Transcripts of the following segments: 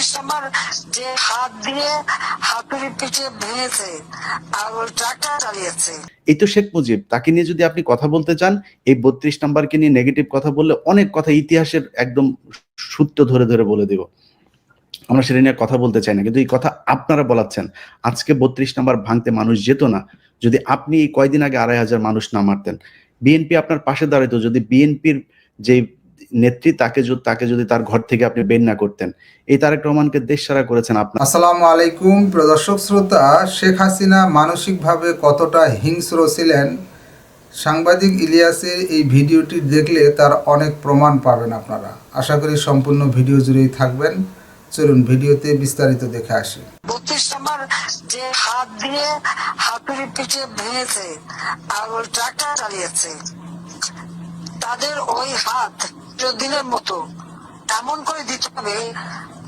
বত্রিশ নম্বর যে হাত দিয়ে হাতুড়ি পিঠে ভেঙেছে আর ওই ট্রাক্টর চালিয়েছে। এই তো শেখ মুজিব, তাকে নিয়ে যদি আপনি কথা বলতে চান, এই বত্রিশ নাম্বারকে নিয়ে নেগেটিভ কথা বললে অনেক কথা ইতিহাসের একদম সূত্র ধরে ধরে বলে দেব। আমরা সেটা নিয়ে কথা বলতে চাই না, কিন্তু এই কথা আপনারা বলাচ্ছেন। আজকে বত্রিশ নাম্বার ভাঙতে মানুষ যেত না, যদি আপনি কয়দিন আগে আড়াই হাজার মানুষ না মারতেন। বিএনপি আপনার পাশে দাঁড়াইতো, যদি বিএনপির যে নেত্রী তাকে যদি তাকে যদি তার ঘর থেকে আপনি বের না করতেন। এই তারেক রহমানকে দেশ সারা করেছেন আপনার আসসালামু আলাইকুম প্রদর্শক শ্রোতা। শেখ হাসিনা মানসিকভাবে কতটা হিংস্র ছিলেন সাংবাদিক ইলিয়াসের এই ভিডিওটি দেখলে তার অনেক প্রমাণ পাবেন আপনারা। আশা করি সম্পূর্ণ ভিডিও জুড়েই থাকবেন। চলুন ভিডিওতে বিস্তারিত দেখে আসি। বত্রিশ নম্বর যে হাত দিয়ে হাতুড়ি পিঠে ভেঙেছে আর ট্রাক্টর চালিয়েছে তাদের ওই হাত দিনের মতো। এমন করে দিতে হবে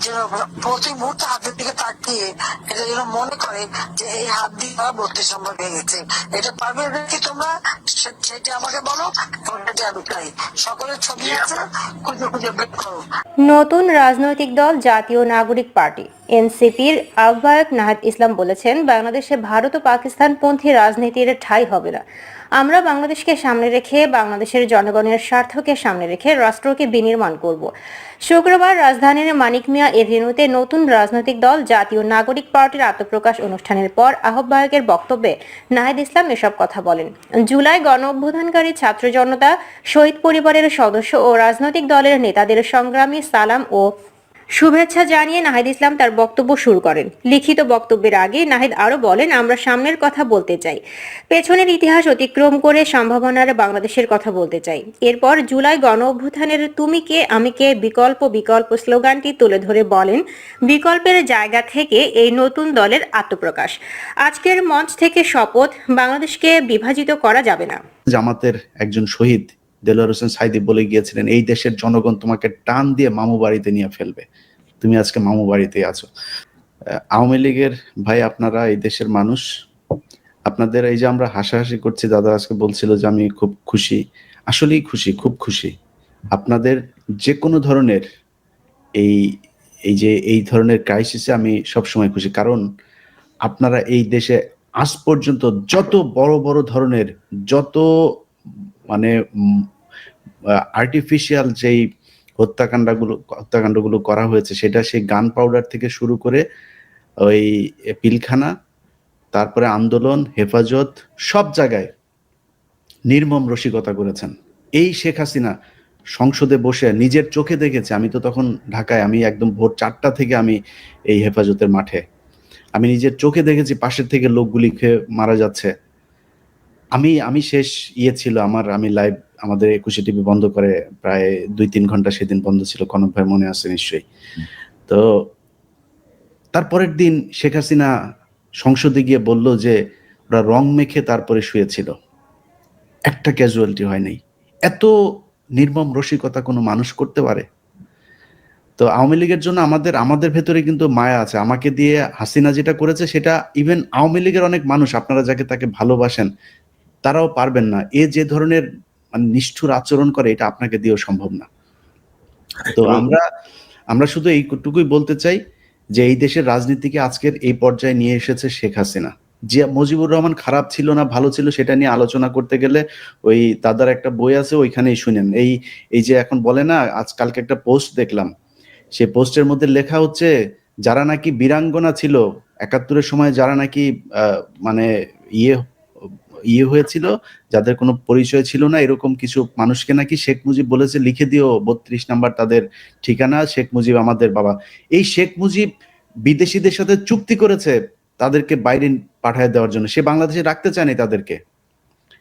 যেন প্রতি মুহূর্তে হাতের দিকে তাকিয়ে এটা যেন মনে করে যে এই হাত দিয়ে তারা বত্রিশ নম্বর ভেঙেছে এটা পারবে কি তোমরা? সেটা আমাকে বলো সেটা আমি চাই সকলের ছবি আছে খুঁজে খুঁজে বের করো। নতুন রাজনৈতিক দল জাতীয় নাগরিক পার্টি এনসিপির আহ্বায়ক নাহাদ ইসলাম বলেছেন বাংলাদেশে ভারত ও পাকিস্তান পন্থী রাজনীতির ঠাঁই হবে না। আমরা বাংলাদেশকে সামনে রেখে বাংলাদেশের জনগণের স্বার্থকে সামনে রেখে রাষ্ট্রকে বিনির্মাণ করব। শুক্রবার রাজধানীর মানিক মিয়া এভিনিউতে নতুন রাজনৈতিক দল, জাতীয় নাগরিক পার্টির আত্মপ্রকাশ অনুষ্ঠানের পর আহ্বায়কের বক্তব্যে নাহিদ ইসলাম এসব কথা বলেন। জুলাই গণ অভ্যুত্থানকারী ছাত্র জনতা, শহীদ পরিবারের সদস্য ও রাজনৈতিক দলের নেতাদের সংগ্রামী সালাম ও শুভেচ্ছা জানিয়ে নাহিদ ইসলাম তার বক্তব্য শুরু করেন। লিখিত বক্তব্যের আগে নাহিদ আরও বলেন, আমরা সামনের কথা বলতে চাই। পেছনের ইতিহাস অতিক্রম করে সম্ভাবনার বাংলাদেশের কথা বলতে চাই। এরপর জুলাই গণ অভ্যুত্থানের তুমি কে, আমি কে বিকল্প বিকল্প স্লোগানটি তুলে ধরে বলেন, বিকল্পের জায়গা থেকে এই নতুন দলের আত্মপ্রকাশ। আজকের মঞ্চ থেকে শপথ, বাংলাদেশকে বিভাজিত করা যাবে না। জামাতের একজন শহীদ দেলোয়ার হোসেন সাইদি বলে গিয়েছিলেন, এই দেশের জনগণ তোমাকে টান দিয়ে মামু বাড়িতে নিয়ে ফেলবে। তুমি আজকে মামু বাড়িতে আছো। আওয়ামী লীগের ভাই, আপনারা এই দেশের মানুষ, আপনাদের এই যে আমরা হাসাহাসি করছি, দাদা আজকে বলছিল যে আমি খুব খুশি। আসলেই খুশি, খুব খুশি। আপনাদের যে কোনো ধরনের এই এই যে, এই ধরনের ক্রাইসিসে আমি সবসময় খুশি। কারণ আপনারা এই দেশে আজ পর্যন্ত যত বড় বড় ধরনের, যত মানে আর্টিফিশিয়াল যেই হত্যাকাণ্ডগুলো হত্যাকাণ্ডগুলো করা হয়েছে, সেটা সেই গান পাউডার থেকে শুরু করে ওই পিলখানা, তারপরে আন্দোলন, হেফাজত, সব জায়গায় নির্মম রসিকতা করেছেন। এই শেখ হাসিনা সংসদে বসে নিজের চোখে দেখেছে, আমি তো তখন ঢাকায়, আমি একদম ভোর চারটা থেকে আমি এই হেফাজতের মাঠে। আমি নিজের চোখে দেখেছি, পাশের থেকে লোকগুলি খেয়ে মারা যাচ্ছে। আমি আমি শেষ ইয়ে ছিল আমার, আমি লাইভ আমাদের একুশে টিভি বন্ধ করে প্রায় দুই তিন ঘণ্টা সেদিন বন্ধ ছিল কনক ভাই মনে আছে নিশ্চয়ই। তো তারপরের দিন শেখ হাসিনা সংসদে গিয়ে বলল যে ওরা রং মেখে তারপরে শুয়েছিল। একটা ক্যাজুয়ালিটি হয় নাই। এত নির্মম রসিকতা কোনো মানুষ করতে পারে? তো আওয়ামী লীগের জন্য আমাদের আমাদের ভেতরে কিন্তু মায়া আছে। আমাকে দিয়ে হাসিনা যেটা করেছে সেটা ইভেন আওয়ামী লীগের অনেক মানুষ আপনারা যাকে তাকে ভালোবাসেন তারাও পারবেন না। এ যে ধরনের মানে নিষ্ঠুর আচরণ করে এটা আপনাকে দিয়েও সম্ভব না। তো আমরা আমরা শুধু এইটুকুই বলতে চাই যে এই দেশের রাজনীতিকে আজকের এই পর্যায়ে নিয়ে এসেছে শেখ হাসিনা। যে মুজিবুর রহমান খারাপ ছিল না ভালো ছিল সেটা নিয়ে আলোচনা করতে গেলে ওই দাদার একটা বই আছে ওইখানেই শুনেন। এই এই যে এখন বলে না আজকালকে একটা পোস্ট দেখলাম। সে পোস্টের মধ্যে লেখা হচ্ছে যারা নাকি বীরাঙ্গনা ছিল একাত্তরের সময় যারা নাকি আহ, মানে ইয়ে ইয়ে হয়েছিল, যাদের কোনো পরিচয় ছিল না, এরকম কিছু মানুষকে নাকি শেখ মুজিব বলেছে, লিখে দিও, বত্রিশ নাম্বার তাদের ঠিকানা, শেখ মুজিব আমাদের বাবা। এই শেখ মুজিব বিদেশিদের সাথে চুক্তি করেছে, তাদেরকে বাইরে পাঠায় দেওয়ার জন্য। সে বাংলাদেশে রাখতে চায়নি তাদেরকে।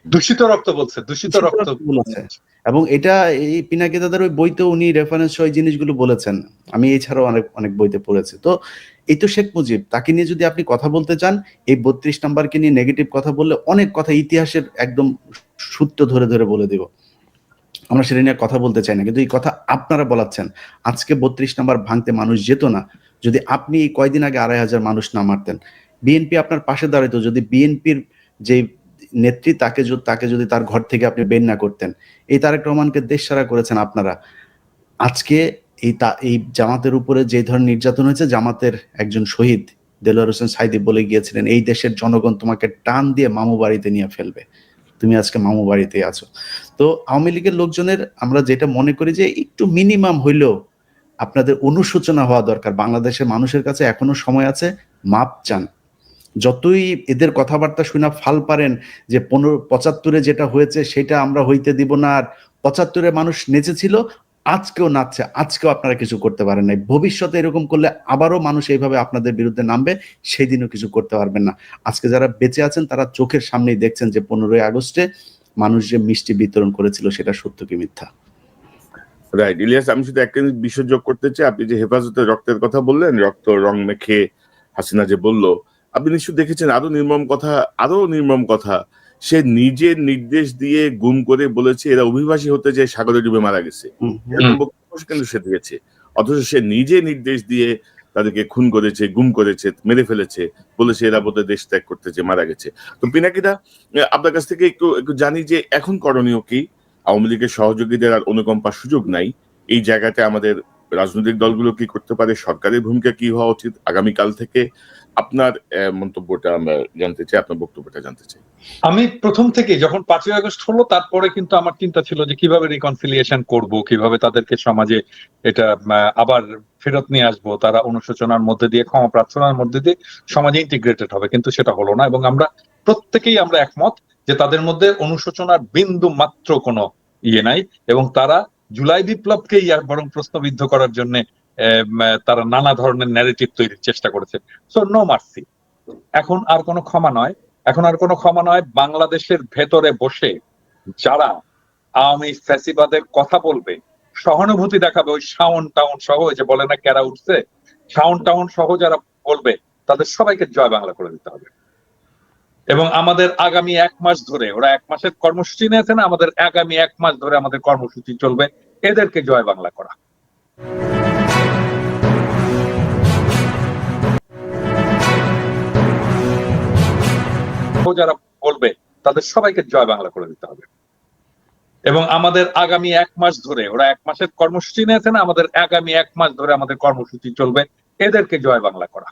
দূষিত রক্ত বলছে দূষিত রক্ত। বলেছে। এবং এটা এই পিনাকি দাদার ওই বইতে উনি রেফারেন্স ওই জিনিসগুলো বলেছেন। আমি এছাড়াও অনেক অনেক বইতে পড়েছি। তো এই তো শেখ মুজিব তাকে নিয়ে যদি আপনি কথা বলতে চান এই বত্রিশ নাম্বারকে নিয়ে নেগেটিভ কথা বললে অনেক কথা ইতিহাসের একদম সূত্র ধরে ধরে বলে দেব। আমরা সেটা নিয়ে কথা বলতে চাই না কিন্তু এই কথা আপনারা বলাচ্ছেন। আজকে বত্রিশ নাম্বার ভাঙতে মানুষ যেত না। যদি আপনি এই কয়দিন আগে আড়াই হাজার মানুষ না মারতেন বিএনপি আপনার পাশে দাঁড়াইতো। যদি বিএনপির যে নেত্রী তাকে তাকে যদি তার ঘর থেকে আপনি বের না করতেন। এই তারেক রহমানকে দেশ সারা করেছেন আপনারা। আজকে এই তা এই জামাতের উপরে যে ধরনের নির্যাতন হয়েছে, জামাতের একজন শহীদ দেলোয়ার হোসেন সাইদি বলে গিয়েছিলেন, এই দেশের জনগণ তোমাকে টান দিয়ে মামু বাড়িতে নিয়ে ফেলবে। তুমি আজকে মামু বাড়িতে আছো। তো আওয়ামী লীগের লোকজনের আমরা যেটা মনে করি যে একটু মিনিমাম হইলেও আপনাদের অনুশোচনা হওয়া দরকার। বাংলাদেশের মানুষের কাছে এখনও সময় আছে, মাপ চান। যতই এদের কথাবার্তা শুনা ফাল পারেন যে পনেরো, পঁচাত্তরে যেটা হয়েছে সেটা আমরা হইতে দিব না। আর পঁচাত্তরে মানুষ নেচেছিল আজকেও নাচছে, আজকেও আপনারা কিছু করতে পারেন নাই। ভবিষ্যতে এরকম করলে আবারও মানুষ এইভাবে আপনাদের বিরুদ্ধে নামবে, সেই দিনও কিছু করতে পারবেন না। আজকে যারা বেঁচে আছেন, তারা চোখের সামনেই দেখছেন যে পনেরোই আগস্টে মানুষ যে মিষ্টি বিতরণ করেছিল, সেটা সত্য কি মিথ্যা? রাইট ইলিয়াস, আমি শুধু একটা বিষয় যোগ করতে চাই। আপনি যে হেফাজতে রক্তের কথা বললেন, রক্ত, রং মেখে হাসিনা যে বলল আপনি নিশ্চয় দেখেছেন আরও নির্মম কথা আরও নির্মম কথা। সে নিজের নির্দেশ দিয়ে গুম করে বলেছে এরা অভিবাসী হতে যে সাগরে ডুবে মারা গেছে। কিন্তু সে দিয়েছে। অথচ সে নিজে নির্দেশ দিয়ে তাদেরকে খুন করেছে গুম করেছে মেরে ফেলেছে বলেছে এরা বোধহয় দেশ ত্যাগ করতেছে মারা গেছে। তো পিনাকিদা আপনার কাছ থেকে একটু একটু জানি যে এখন করণীয় কি? আওয়ামী লীগের সহযোগীদের আর অনুকম্পার সুযোগ নাই। এই জায়গাতে আমাদের রাজনৈতিক দলগুলো কি করতে পারে? সরকারের ভূমিকা কি হওয়া উচিত আগামীকাল থেকে? আপনার মন্তব্যটা আমরা জানতে চাই, আপনার বক্তব্যটা জানতে চাই। আমি প্রথম থেকে যখন পাঁচই আগস্ট হলো, তারপরে কিন্তু আমার চিন্তা ছিল যে কীভাবে রিকনসিলিয়েশন করব, কীভাবে তাদেরকে সমাজে এটা আবার ফেরত নিয়ে আসব, তারা অনুশোচনার মধ্যে দিয়ে, ক্ষমা প্রার্থনার মধ্যে দিয়ে সমাজে ইন্টিগ্রেটেড হবে। কিন্তু সেটা হলো না এবং আমরা প্রত্যেকেই আমরা একমত যে তাদের মধ্যে অনুশোচনার বিন্দু মাত্র কোনো ইয়ে নাই এবং তারা জুলাই বিপ্লবকেই আর বরং প্রশ্নবিদ্ধ করার জন্য তারা নানা ধরনের ন্যারেটিভ তৈরির চেষ্টা করেছে। সো নো মার্সি এখন আর কোনো ক্ষমা নয়। এখন আর কোনো ক্ষমা নয়। বাংলাদেশের ভেতরে বসে যারা আওয়ামী ফ্যাসিবাদের কথা বলবে, সহানুভূতি দেখাবে, ওই শাওন টাউন সহ যে বলে না, ক্যারা উঠছে, শাওন টাউন সহ যারা বলবে, তাদের সবাইকে জয় বাংলা করে দিতে হবে। এবং আমাদের আগামী এক মাস ধরে, ওরা এক মাসের কর্মসূচি নিয়েছে না, আমাদের আগামী এক মাস ধরে আমাদের কর্মসূচি চলবে। এদেরকে জয় বাংলা করা। যারা বলবে, তাদের সবাইকে জয় বাংলা করে দিতে হবে। এবং আমাদের আগামী এক মাস ধরে, ওরা এক মাসের কর্মসূচি নিয়েছে না, আমাদের আগামী এক মাস ধরে আমাদের কর্মসূচি চলবে। এদেরকে জয় বাংলা করা।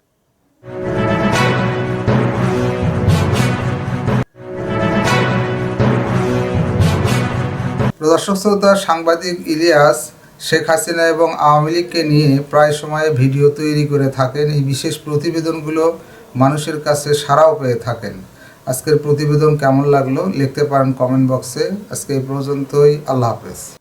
প্রদর্শক শ্রোতা, সাংবাদিক ইলিয়াস, শেখ হাসিনা এবং আওয়ামী লীগকে নিয়ে প্রায় সময়ে ভিডিও তৈরি করে থাকেন। এই বিশেষ প্রতিবেদনগুলো মানুষের কাছে সারাও পেয়ে থাকেন। আজকের প্রতিবেদন কেমন লাগল? লিখতে পারেন কমেন্ট বক্সে আজকে এই পর্যন্তই। আল্লাহ হাফেজ।